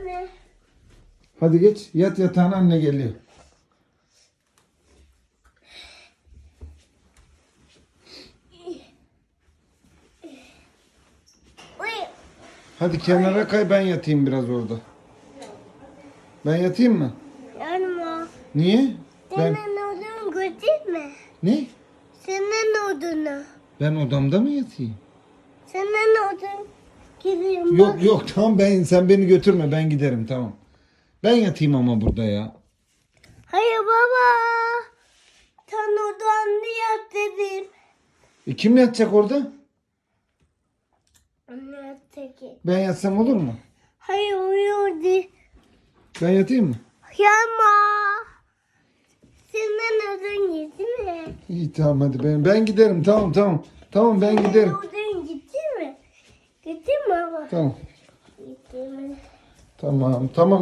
Anne. Hadi geç yat yatağına anne geliyor. Hadi kenara kay ben yatayım biraz orada. Ben yatayım mı? Yanma. Niye? Ben Senin odun gördün mü? ne? Senin odunu. Ben odamda mı yatayım? Senin odun. Gideyim Yok yok tamam ben sen beni götürme ben giderim tamam. Ben yatayım ama burada ya. Hayır baba. Sen odanda yat dedim. E kim yatacak orada? Anne yat ki. Ben yatsam olur mu? Hayır uyuyordu. Ben yatayım mı? Yanma. Senin odun gitti mi? İyi tamam hadi ben ben giderim tamam tamam. Tamam ben giderim. Gitti mi? Baba? Tamam. Gitti mi? Tamam tamam.